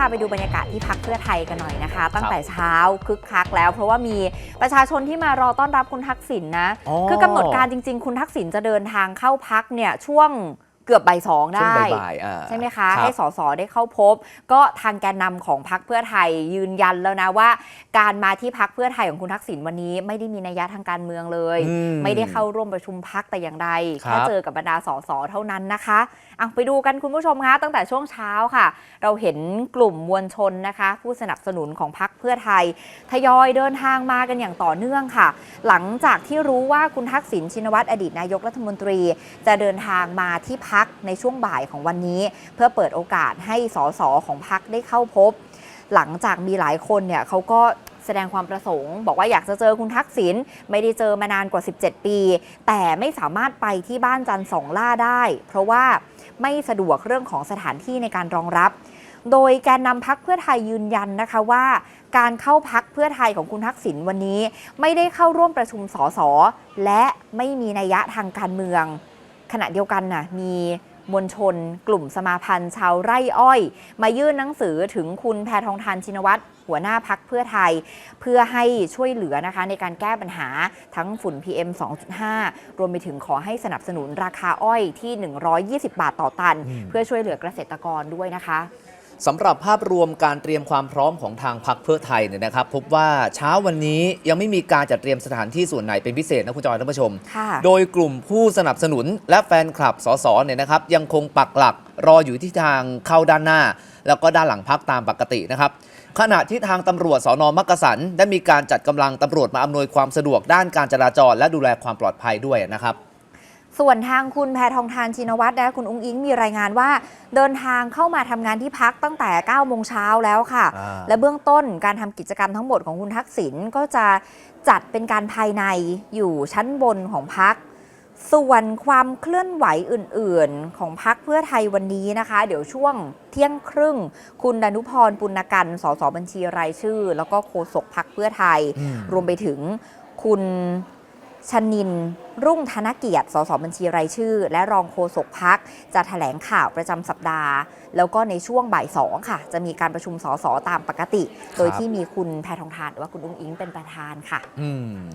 พาไปดูบรรยากาศที่พักเพื่อไทยกันหน่อยนะคะ ตั้งแต่เช้าคึกคักแล้ว เพราะว่ามีประชาชนที่มารอต้อนรับคุณทักษิณนะอ๋อคือกำหนดการจริง ๆ คุณทักษิณจะเดินทางเข้าพักเนี่ยช่วง เกือบบ่ายสองช่วงได้บ่ายๆอ่าใช่ไหมคะรับให้สสได้เข้าพบ ก็ทางแกนนำของพักเพื่อไทยยืนยันแล้วนะว่า การมาที่พักเพื่อไทยของคุณทักษิณวันนี้ ไม่ได้มีนัยยะทางการเมืองเลยอืมไม่ได้เข้าร่วมประชุมพักแต่อย่างใดครับแค่เจอกับบรรดาสสเท่านั้นนะคะเอาไปดูกันคุณผู้ชมคะตั้งแต่ช่วงเช้าค่ะ เราเห็นกลุ่มมวลชนนะคะ ผู้สนับสนุนของพักเพื่อไทย ทยอยเดินทางมากันอย่างต่อเนื่องค่ะ หลังจากที่รู้ว่าคุณทักษิณชินวัตรอดีตนายกรัฐมนตรี จะเดินทางมาที่พักในช่วงบ่ายของวันนี้ เพื่อเปิดโอกาสให้สสของพักได้เข้าพบ หลังจากมีหลายคนเนี่ยเขาก็แสดงความประสงค์ บอกว่าอยากจะเจอคุณทักษิณไม่ได้เจอมานานกว่า 17 ปี แต่ไม่สามารถไปที่บ้านจันทร์สองล่าได้ เพราะว่าไม่สะดวกเรื่องของสถานที่ในการรองรับ โดยแกนนำพักเพื่อไทยยืนยันนะคะว่า การเข้าพักเพื่อไทยของคุณทักษิณวันนี้ ไม่ได้เข้าร่วมประชุมสสและไม่มีนัยยะทางการเมือง ขณะเดียวกันน่ะมีมวลชนกลุ่มสมาพันธ์ชาวไร่อ้อย มายื่นหนังสือถึงคุณแพทองทานชินวัตรหัวหน้าพักเพื่อไทย เพื่อให้ช่วยเหลือนะคะในการแก้ปัญหาทั้งฝุ่น PM 2.5 รวมไปถึงขอให้สนับสนุนราคาอ้อยที่ 120 บาทต่อตันอืมเพื่อช่วยเหลือเกษตรกรด้วยนะคะ สำหรับภาพรวมการเตรียมความพร้อมของทางพรรคเพื่อไทยเนี่ยนะครับ พบว่าเช้าวันนี้ยังไม่มีการจัดเตรียมสถานที่ส่วนไหนเป็นพิเศษนะคุณจอยท่านผู้ชมค่ะโดยกลุ่มผู้สนับสนุนและแฟนคลับสสเนี่ยนะครับ ยังคงปักหลักรออยู่ที่ทางเข้าด้านหน้า แล้วก็ด้านหลังพักตามปกตินะครับขณะที่ทางตำรวจสอนอมักกะสัน ได้มีการจัดกำลังตำรวจมาอำนวยความสะดวกด้านการจราจร และดูแลความปลอดภัยด้วยนะครับ ส่วนทางคุณแพทองทานชินวัตรนะคุณอุ้งอิงมีรายงานว่า เดินทางเข้ามาทำงานที่พักตั้งแต่9โมงเช้าแล้วค่ะอ่าและเบื้องต้นการทำกิจกรรมทั้งหมดของคุณทักษิณก็จะจัดเป็นการภายในอยู่ชั้นบนของพักส่วนความเคลื่อนไหวอื่น ๆ ของพักเพื่อไทยวันนี้นะคะ เดี๋ยวช่วงเที่ยงครึ่ง คุณดนุพรปุณกันสสบัญชีรายชื่อ แล้วก็โฆษกพักเพื่อไทยอืมรวมไปถึงคุณ ชนิน รุ่งธนเกียรติ สสบัญชีรายชื่อ และรองโฆษกพักจะแถลงข่าวประจำสัปดาห์ แล้วก็ในช่วงบ่ายสองค่ะ จะมีการประชุมสสตามปกติ โดยที่มีคุณแพทองทานหรือว่าคุณอุ้งอิงเป็นประธานค่ะ อืม